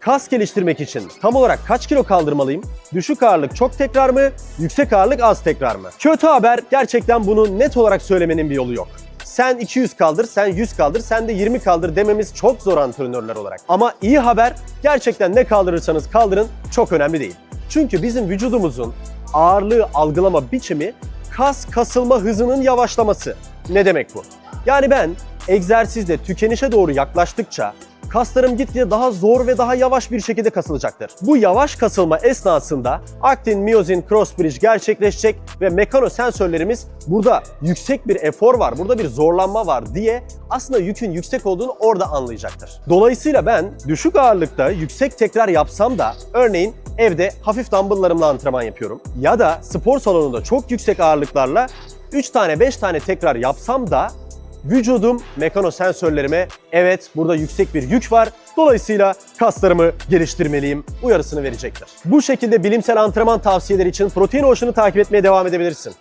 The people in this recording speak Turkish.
Kas geliştirmek için tam olarak kaç kilo kaldırmalıyım? Düşük ağırlık çok tekrar mı? Yüksek ağırlık az tekrar mı? Kötü haber gerçekten bunu net olarak söylemenin bir yolu yok. Sen 200 kaldır, sen 100 kaldır, sen de 20 kaldır dememiz çok zor antrenörler olarak. Ama iyi haber gerçekten ne kaldırırsanız kaldırın çok önemli değil. Çünkü bizim vücudumuzun ağırlığı algılama biçimi kas kasılma hızının yavaşlaması. Ne demek bu? Yani ben egzersizde tükenişe doğru yaklaştıkça kaslarım gitgide daha zor ve daha yavaş bir şekilde kasılacaktır. Bu yavaş kasılma esnasında aktin, miyozin, cross bridge gerçekleşecek ve mekano sensörlerimiz burada yüksek bir efor var, burada bir zorlanma var diye aslında yükün yüksek olduğunu orada anlayacaktır. Dolayısıyla ben düşük ağırlıkta yüksek tekrar yapsam da örneğin evde hafif dumbbelllarımla antrenman yapıyorum ya da spor salonunda çok yüksek ağırlıklarla 3 tane 5 tane tekrar yapsam da vücudum mekano sensörlerime evet burada yüksek bir yük var. Dolayısıyla kaslarımı geliştirmeliyim uyarısını verecektir. Bu şekilde bilimsel antrenman tavsiyeleri için Protein Ocean'ı takip etmeye devam edebilirsin.